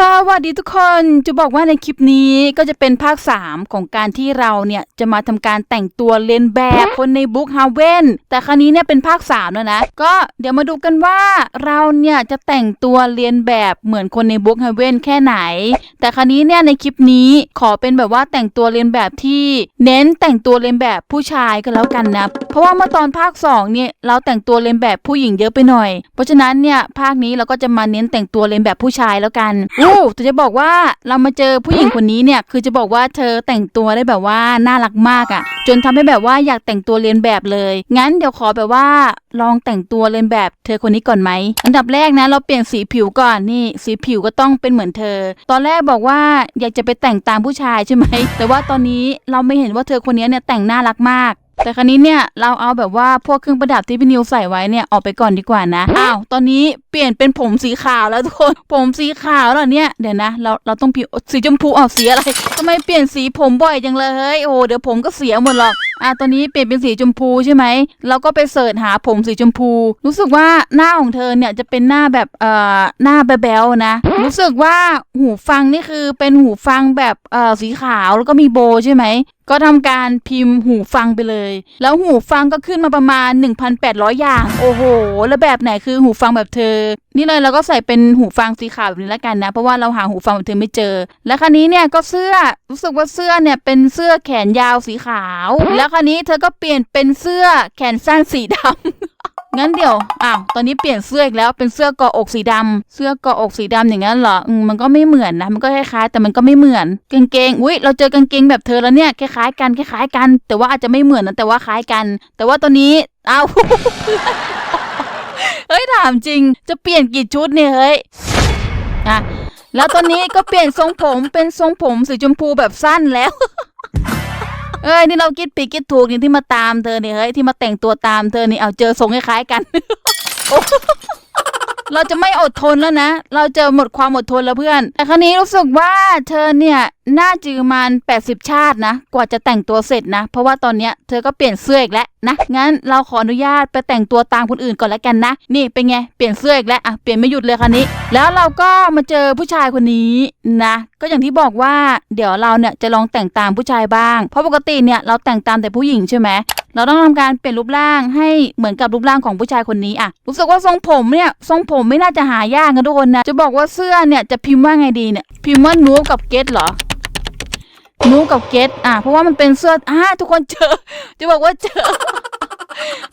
สวัสดีทุกคนจะบอกว่าในคลิปนี้ก็จะเป็นภาค 3 ของการที่เราเนี่ย จะมาทำการแต่งตัวเลียนแบบคนในบุ๊กฮาเว่นแต่ครั้นี้เนี่ยเป็นภาค3แล้วนะ ก็เดี๋ยวมาดูกันว่าเราเนี่ยจะแต่งตัวเลียนแบบเหมือนคนในบุ๊กฮาเว่นแค่ไหน แต่ครั้นี้เนี่ยในคลิปนี้ขอเป็นแบบว่าแต่งตัวเลียนแบบที่เน้นแต่งตัวเลียนแบบผู้ชายก็แล้วกันนะเพราะว่าเมื่อตอนภาค2เนี่ยเราแต่งตัวเลียนแบบผู้หญิงเยอะไปหน่อย เพราะฉะนั้นเนี่ยภาคนี้เราก็จะมาเน้นแต่งตัวเลียนแบบผู้ชายแล้วกันอู้แต่จะบอกว่าเรามาเจอผู้หญิงคนนี้เนี่ย คือจะบอกว่าเธอแต่งตัวได้แบบว่าน่ารักมากอะ่ะ จนทำให้แบบว่าอยากแต่งตัวเลียนแบบเลย งั้นเดี๋ยวขอแบบว่าลองแต่งตัวเลียนแบบเธอคนนี้ก่อนไหม อันดับแรกนะ เราเปลี่ยนสีผิวก่อนนี่ สีผิวก็ต้องเป็นเหมือนเธอ ตอนแรกบอกว่าอยากจะไปแต่งตามผู้ชายใช่ไหมแต่ว่าตอนนี้เราไม่เห็นว่าเธอคนนี้เนี่ยแต่งน่ารักมาก แต่ครั้นี้เนี่ยเราเอาแบบว่าพวกเครื่องประดับที่พี่นิวใส่ไว้เนี่ยออกไปก่อนดีกว่านะ อ้าว ตอนนี้เปลี่ยนเป็นผมสีขาวแล้วทุกคน ผมสีขาวแล้วเนี่ย เดี๋ยวนะ เราเราต้องผิวสีชมพูออกสีอะไรทำไมเปลี่ยนสีผมบ่อยจังเลยเฮ้ย โอ้เดี๋ยวผมก็เสียหมดหรอก อะตอนนี้เปลี่ยนเป็นสีชมพูใช่ไหม เราก็ไปเสิร์ชหาผมสีชมพู รู้สึกว่าหน้าของเธอเนี่ยจะเป็นหน้าแบบเอ่อหน้าแบ๊วๆนะ รู้สึกว่าหูฟังนี่คือเป็นหูฟังแบบเอ่อสีขาวแล้วก็มีโบใช่ไหม ก็ทำการพิมพ์หูฟังไปเลย แล้วหูฟังก็ขึ้นมาประมาณ 1,800 อย่าง โอ้โห แล้วแบบไหนคือหูฟังแบบเธอ นี่เลยเราก็ใส่เป็นหูฟังสีขาวแบบนี้แล้วกันนะ เพราะว่าเราหาหูฟังแบบเธอไม่เจอ และคันนี้เนี่ยก็เสื้อ รู้สึกว่าเสื้อเนี่ยเป็นเสื้อแขนยาวสีขาว แล้วคันนี้เธอก็เปลี่ยนเป็นเสื้อแขนสั้นสีดำ งั้นเดี๋ยวอ้าวตอนนี้เปลี่ยนเสื้ออีกแล้วเป็นเสื้อกาะอกสีดำเสื้อกาะอกสีดำอย่างนั้นเหรออืมมันก็ไม่เหมือนนะมันก็คล้ายๆแต่มันก็ไม่เหมือนกางเกงอุ้ยเราเจอกางเกงแบบเธอแล้วเนี่ยคล้ายๆกันคล้ายๆกัน แต่ว่าอาจจะไม่เหมือนนะแต่ว่าคล้ายกัน แต่ว่าตอนนี้อ้าวเฮ้ยถามจริง จะเปลี่ยนกี่ชุดเนี่ยเฮ้ยอะแล้วตอนนี้ก็เปลี่ยนทรงผมเป็นทรงผมสีชมพูแบบสั้นแล้ว เอ้ยนี่เราคิดผิดคิดถูกนี่ที่มาตามเธอเนี่ยเฮ้ยที่มาแต่งตัวตามเธอนี่เอาเจอทรงคล้ายๆกัน เราจะไม่อดทนแล้วนะ เราจะหมดความอดทนแล้วเพื่อน แต่ครั้นี้รู้สึกว่าเธอเนี่ย น่าจะประมาณ80 ชาตินะ กว่าจะแต่งตัวเสร็จนะ เพราะว่าตอนเนี้ยเธอก็เปลี่ยนเสื้ออีกแล้วนะ งั้นเราขออนุญาตไปแต่งตัวตามคนอื่นก่อนแล้วกันนะ นี่เป็นไง เปลี่ยนเสื้ออีกแล้วอะ เปลี่ยนไม่หยุดเลยครั้นี้ แล้วเราก็มาเจอผู้ชายคนนี้นะ ก็อย่างที่บอกว่าเดี๋ยวเราเนี่ยจะลองแต่งตามผู้ชายบ้าง เพราะปกติเนี่ยเราแต่งตามแต่ผู้หญิงใช่ไหมเราต้องทำการเปลี่ยนรูปร่างให้เหมือนกับรูปร่างของผู้ชายคนนี้อะรู้สึกว่าทรงผมเนี่ยทรงผมไม่น่าจะหายากกันทุกคนนะ จะบอกว่าเสื้อเนี่ยจะพิมพ์ว่าไงดีเนี่ยพิมพ์ว่านูกับเกตเหรอ นูกับเกตอะเพราะว่ามันเป็นเสื้ออ่าทุกคนเจอ จะบอกว่าเจอ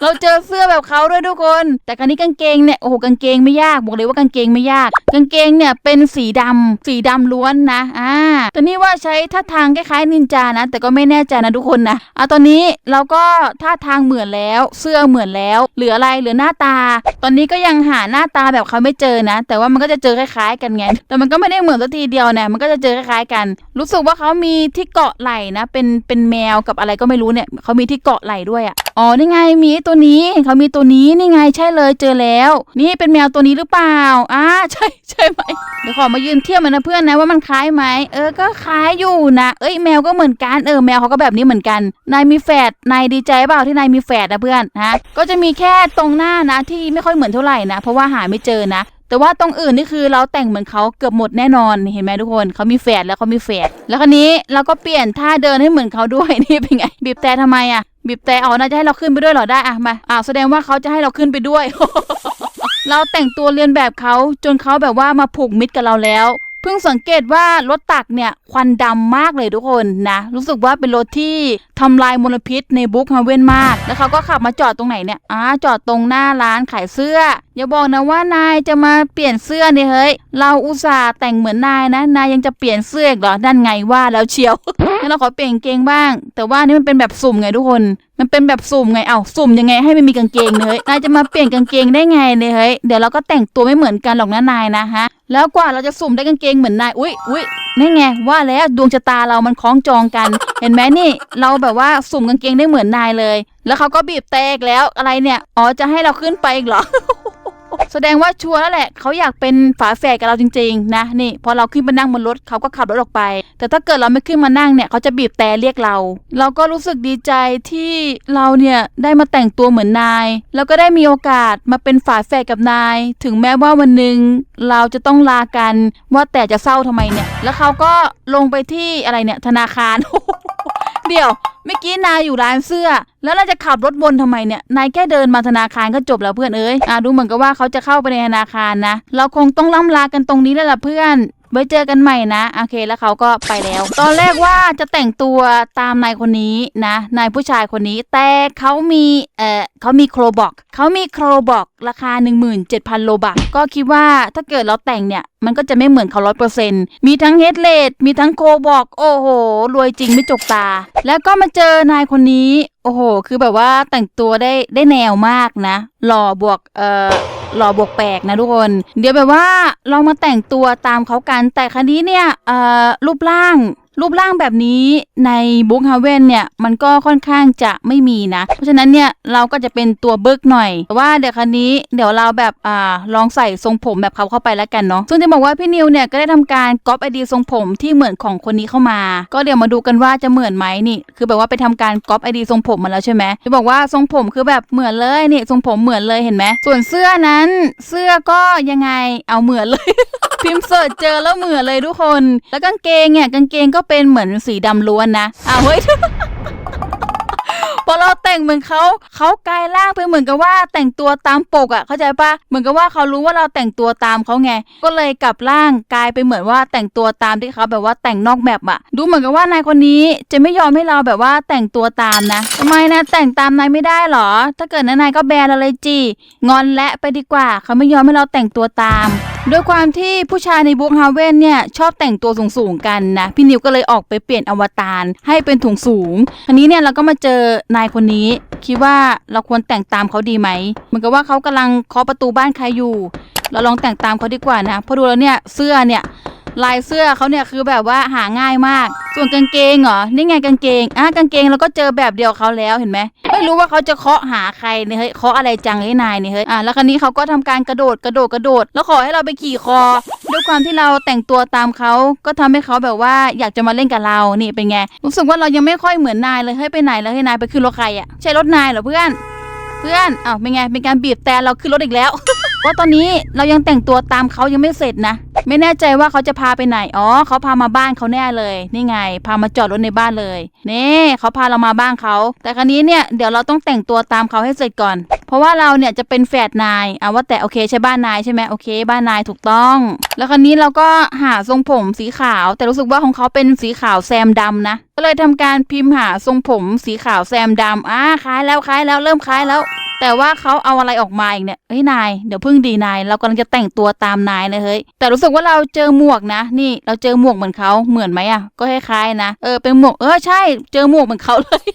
เราเจอเสื้อแบบเขาด้วยทุกคน แต่ครั้นี้กางเกงเนี่ยโอ้โหกางเกงไม่ยากบอกเลยว่ากางเกงไม่ยาก กางเกงเนี่ยเป็นสีดำสีดำล้วนนะอ่าแต่นี่ว่าใช้ท่าทางคล้ายๆนินจานะ แต่ก็ไม่แน่ใจนะทุกคนนะอะตอนนี้เราก็ท่าทางเหมือนแล้ว เสื้อเหมือนแล้วเหลืออะไรเหลือหน้าตา ตอนนี้ก็ยังหาหน้าตาแบบเขาไม่เจอนะ แต่ว่ามันก็จะเจอคล้ายๆ กันไงแต่มันก็ไม่ได้เหมือนสักทีเดียวเนี่ยมันก็จะเจอคล้ายๆกัน รู้สึกว่าเขามีที่เกาะไหล่นะ เป็นเป็นแมวกับอะไรก็ไม่รู้เนี่ยเขามีที่เกาะไหล่ด้วยอะอ๋อนี่ไงมีไอ้ตัวนี้เขามีตัวนี้นี่ไงใช่เลยเจอแล้ว นี่เป็นแมวตัวนี้หรือเปล่าอ่าใช่ใช่ไหมเดี๋ยวขอมายืนเทียบมันนะเพื่อนนะว่ามันคล้ายไหมเออก็คล้ายอยู่นะเอ้ยแมวก็เหมือนกันเออแมวเขาก็แบบนี้เหมือนกันนายมีแฝดนายดีใจเปล่าที่นายมีแฝดนะเพื่อนฮะก็จะมีแค่ตรงหน้านะที่ไม่ค่อยเหมือนเท่าไหร่นะ เพราะว่าหาไม่เจอนะแต่ว่าตรงอื่นนี่คือเราแต่งเหมือนเขาเกือบหมดแน่นอนเห็นไหมทุกคนเขามีแฝดแล้วเขามีแฝดแล้วคราวนี้เราก็เปลี่ยนท่าเดินให้เหมือนเขาด้วยนี่เป็นไงบีบแต่ทำไมอะ บีบแต่อ๋อน่าจะให้เราขึ้นไปด้วยเหรอได้อะมาอ้าวแสดงว่าเขาจะให้เราขึ้นไปด้วย เราแต่งตัวเรียนแบบเขาจนเขาแบบว่ามาผูกมิตรกับเราแล้ว เพิ่งสังเกตว่ารถตักเนี่ยควันดำมากเลยทุกคนนะ รู้สึกว่าเป็นรถที่ทำลายมลพิษในบุ๊กฮาเว่นมาก แล้วเขาก็ขับมาจอดตรงไหนเนี่ยอ่าจอดตรงหน้าร้านขายเสื้อ อย่าบอกนะว่านายจะมาเปลี่ยนเสื้อเนี่ยเฮ้ย เราอุตส่าห์แต่งเหมือนนายนะ นายยังจะเปลี่ยนเสื้ออีกเหรอนั่นไงว่าแล้วเชียวงั้นเราขอเปลี่ยนเกงบ้าง แต่ว่านี่มันเป็นแบบสุ่มไงทุกคน มันเป็นแบบสุ่มไง เอ้าสุ่มยังไงให้ไม่มีกางเกงเนยนายจะมาเปลี่ยนกางเกงได้ไงเนี่ยเฮ้ย เดี๋ยวเราก็แต่งตัวไม่เหมือนกันหรอกนะนายนะฮะ แล้วกว่าเราจะสุ่มได้กางเกงเหมือนนาย อุ้ยอุ้ยนี่ไง ว่าแล้วดวงชะตาเรามันคล้องจองกัน เห็นไหมนี่ เราแบบว่าสุ่มกางเกงได้เหมือนนายเลย แล้วเขาก็บีบแตกแล้วอะไรเนี่ย อ๋อ จะให้เราขึ้นไปอีกเหรอ แสดงว่าชัวร์แล้วแหละเขาอยากเป็นฝาแฝดกับเราจริงๆ นะนี่พอเราขึ้นมานั่งบนรถเขาก็ขับรถออกไป แต่ถ้าเกิดเราไม่ขึ้นมานั่งเนี่ยเขาจะบีบแต่เรียกเรา เราก็รู้สึกดีใจที่เราเนี่ยได้มาแต่งตัวเหมือนนาย แล้วก็ได้มีโอกาสมาเป็นฝาแฝดกับนาย ถึงแม้ว่าวันหนึ่งเราจะต้องลากันว่าแต่จะเศร้าทำไมเนี่ย แล้วเขาก็ลงไปที่อะไรเนี่ยธนาคาร เดี๋ยวเมื่อกี้นายอยู่ร้านเสื้อ แล้วเราจะขับรถวนทำไมเนี่ย นายแค่เดินมาธนาคารก็จบแล้วเพื่อนเอ้ยอะดูเหมือนกับว่าเขาจะเข้าไปในธนาคารนะ เราคงต้องล่ำลากันตรงนี้แล้วล่ะเพื่อน ไว้เจอกันใหม่นะโอเคแล้วเขาก็ไปแล้ว ตอนแรกว่าจะแต่งตัวตามนายคนนี้นะนายผู้ชายคนนี้แต่เขามีเออเขามีโครบอกเขามีโครบอกราคา 17,000 โลบักก็คิดว่าถ้าเกิดเราแต่งเนี่ยมันก็จะไม่เหมือนเขาร้อยเปอร์เซ็นต์มีทั้งเฮดเลดมีทั้งโคบอก โอ้โห รวยจริงไม่จกตา แล้วก็มาเจอนายคนนี้ โอ้โห คือแบบว่าแต่งตัวได้ได้แนวมากนะ หล่อบวก เอ่อ หล่อบวกแปลกนะทุกคน เดี๋ยวแบบว่าลองมาแต่งตัวตามเขากันแต่ครั้นี้เนี่ยรูปร่าง รูปร่างแบบนี้ในบุ๊กฮาเวนเนี่ยมันก็ค่อนข้างจะไม่มีนะ เพราะฉะนั้นเนี่ยเราก็จะเป็นตัวเบิกหน่อยแต่ว่าเดี๋ยวครั้นี้เดี๋ยวเราแบบอ่าลองใส่ทรงผมแบบเขาเข้าไปแล้วกันเนาะซึ่งจะบอกว่าพี่นิวเนี่ยก็ได้ทำการก๊อปไอเดียทรงผมที่เหมือนของคนนี้เข้ามา ก็เดี๋ยวมาดูกันว่าจะเหมือนไหมนี่ คือแบบว่าไปทำการก๊อปไอเดียทรงผมมาแล้วใช่ไหมจะบอกว่าทรงผมคือแบบเหมือนเลยนี่ทรงผมเหมือนเลยเห็นไหมส่วนเสื้อนั้นเสื้อก็ยังไงเอาเหมือนเลย พิมพ์เสิร์ชเจอแล้วเหมือนเลยทุกคน แล้วกางเกงเนี่ยกางเกงก็เป็นเหมือนสีดำล้วนนะอ้าวเฮ้ยพอเราแต่งเหมือนเขาเขากลายร่างไปเหมือนกับว่าแต่งตัวตามปกอะ่ะ เข้าใจปะเหมือนกับว่าเขารู้ว่าเราแต่งตัวตามเขาไง ก็เลยกลับร่างกลายไปเหมือนว่าแต่งตัวตามที่เขาแบบว่าแต่งนอกแมปอะ่ะ ดูเหมือนกับว่านายคนนี้จะไม่ยอมให้เราแบบว่าแต่งตัวตามนะทำไมนะแต่งตามนายไม่ได้หรอ ถ้าเกิดนายก็แบนเราเลยจีงอนและไปดีกว่า เขาไม่ยอมให้เราแต่งตัวตาม โดยความที่ผู้ชายในบุ๊กฮาเว่นเนี่ยชอบแต่งตัวสูงๆกันนะ พี่นิวก็เลยออกไปเปลี่ยนอวตารให้เป็นถุงสูงอันนี้เนี่ยเราก็มาเจอนายคนนี้ คิดว่าเราควรแต่งตามเขาดีไหมเหมือนกับว่าเขากำลังเคาะประตูบ้านใครอยู่ เราลองแต่งตามเขาดีกว่านะเพราะดูแล้วเนี่ยเสื้อเนี่ย ลายเสื้อเขาเนี่ยคือแบบว่าหาง่ายมาก ส่วนกางเกงเหรอ นี่ไงกางเกง อะกางเกงเราก็เจอแบบเดียวเขาแล้วเห็นไหม ไม่รู้ว่าเขาจะเคาะหาใครเนี่ยเฮ้ย เคาะอะไรจังไอ้นายเนี่ยเฮ้ย อะแล้วคราวนี้เขาก็ทำการกระโดดกระโดดกระโดด แล้วขอให้เราไปขี่คอ ด้วยความที่เราแต่งตัวตามเขา ก็ทำให้เขาแบบว่าอยากจะมาเล่นกับเรา นี่เป็นไง รู้สึกว่าเรายังไม่ค่อยเหมือนนายเลย เฮ้ยไปไหนแล้วให้ยนายไปขึ้นรถใครอะ ใช่รถนายเหรอเพื่อน เพื่อนอ้าวเป็นไง เป็นการบีบแต่เราขึ้นรถอีกแล้ว ว่าตอนนี้เรายังแต่งตัวตามเขายังไม่เสร็จนะ ไม่แน่ใจว่าเขาจะพาไปไหน อ๋อเขาพามาบ้านเขาแน่เลย นี่ไง พามาจอดรถในบ้านเลยนี่เขาพาเรามาบ้านเขา แต่ครั้นี้เนี่ยเดี๋ยวเราต้องแต่งตัวตามเขาให้เสร็จก่อน เพราะว่าเราเนี่ยจะเป็นแฝดนายอะว่าแต่โอเคใช่บ้านนายใช่ไหมโอเค บ้านนายถูกต้อง แล้วครั้นี้เราก็หาทรงผมสีขาว แต่รู้สึกว่าของเขาเป็นสีขาวแซมดำนะก็เลยทำการพิมพ์หาทรงผมสีขาวแซมดำอ่าคล้ายแล้วคล้ายแล้วเริ่มคล้ายแล้ว แต่ว่าเขาเอาอะไรออกมาอีกเนี่ยเฮ้ยนายเดี๋ยวพึ่งดีนาย เรากำลังจะแต่งตัวตามนายเลยเฮ้ยแต่รู้สึกว่าเราเจอหมวกนะ นี่เราเจอหมวกเหมือนเขาเหมือนไหมอะก็คล้ายๆนะเออเป็นหมวกเออใช่ เจอหมวกเหมือนเขาเลย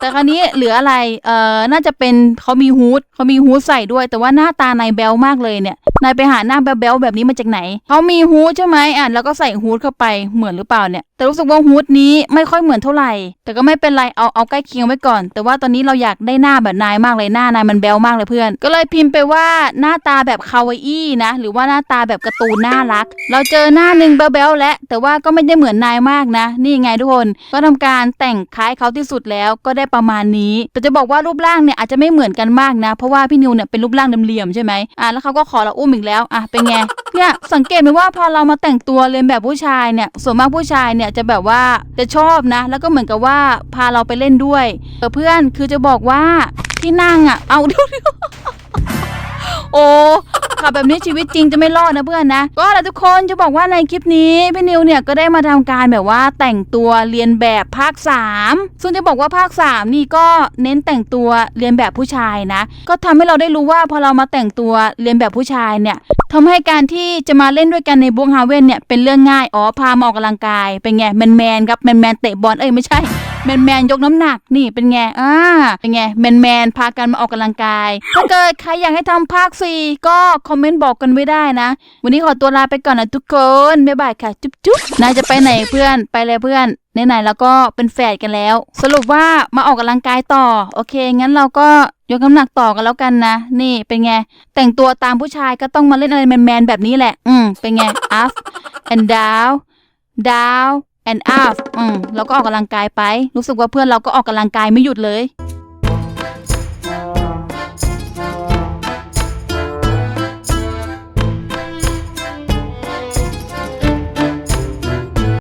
แต่คราวนี้เหลืออะไร เอ่อ น่าจะเป็นเขามีฮูดเขามีฮูดใส่ด้วย แต่ว่าหน้าตานายแบลมากเลยเนี่ย นายไปหาหน้าแบลๆแบบนี้มาจากไหน เขามีฮูดใช่ไหมอะ แล้วก็ใส่ฮูดเข้าไป เหมือนหรือเปล่าเนี่ย แต่รู้สึกว่าฮูดนี้ไม่ค่อยเหมือนเท่าไหร่ แต่ก็ไม่เป็นไร เอา เอาใกล้เคียงไว้ก่อน แต่ว่าตอนนี้เราอยากได้หน้าแบบนายมากเลย หน้านายมันแบลมากเลยเพื่อน ก็เลยพิมพ์ไปว่าหน้าตาแบบคาวาอี้นะ หรือว่าหน้าตาแบบการ์ตูนน่ารัก เราเจอหน้าหนึ่งแบลๆแล้วแต่ว่าก็ไม่ได้เหมือนนายมากนะ นี่ไงทุกคน ก็ทำการแต่งคล้ายเขาที่สุดแล้ว ก็ได้ประมาณนี้ แต่จะบอกว่ารูปร่างเนี่ยอาจจะไม่เหมือนกันมากนะ เพราะว่าพี่นิวเนี่ยเป็นรูปร่างเหลี่ยมๆใช่ไหมอะแล้วเขาก็ขอเราอุ้มอีกแล้วอะเป็นไงเนี่ยสังเกตไหมว่าพอเรามาแต่งตัวเรียนแบบผู้ชายเนี่ยส่วนมากผู้ชายเนี่ยจะแบบว่าจะชอบนะ แล้วก็เหมือนกับว่าพาเราไปเล่นด้วยเออเพื่อนคือจะบอกว่าที่นั่งอะเอาดูโอ้ ขับแบบนี้ชีวิตจริงจะไม่รอดนะเพื่อนนะ ก็แหละทุกคนจะบอกว่าในคลิปนี้พี่นิวเนี่ยก็ได้มาทำการแบบว่าแต่งตัวเรียนแบบภาค 3 ซึ่งจะบอกว่าภาค 3 นี่ก็เน้นแต่งตัวเรียนแบบผู้ชายนะ ก็ทำให้เราได้รู้ว่าพอเรามาแต่งตัวเรียนแบบผู้ชายเนี่ยทำให้การที่จะมาเล่นด้วยกันในบุ๊กฮาเว่นเนี่ยเป็นเรื่องง่ายอ๋อพามาออกกำลังกายเป็นไงแมนแมนครับแมนแมนเตะบอลเอ้ยไม่ใช่ แมนแมนๆยกน้ำหนักนี่เป็นไงอ่าเป็นไงแมนแมนพากันมาออกกำลังกาย ถ้าเกิดใครอยากให้ทำภาค4ก็คอมเมนต์บอกกันไว้ได้นะ วันนี้ขอตัวลาไปก่อนนะทุกคนบ๊ายบายค่ะ จุ๊บจุ๊บนายจะไปไหนเพื่อนไปเลยเพื่อนไหนๆแล้วก็เป็นแฝดกันแล้ว สรุปว่ามาออกกำลังกายต่อ โอเค งั้นเราก็ยกน้ำหนักต่อกันแล้วกันนะ นี่เป็นไง แต่งตัวตามผู้ชายก็ต้องมาเล่นอะไรแมนๆแบบนี้แหละ อืมเป็นไง up and down down and up อืมแล้วก็ออกกำลังกายไป รู้สึกว่าเพื่อนเราก็ออกกำลังกายไม่หยุดเลย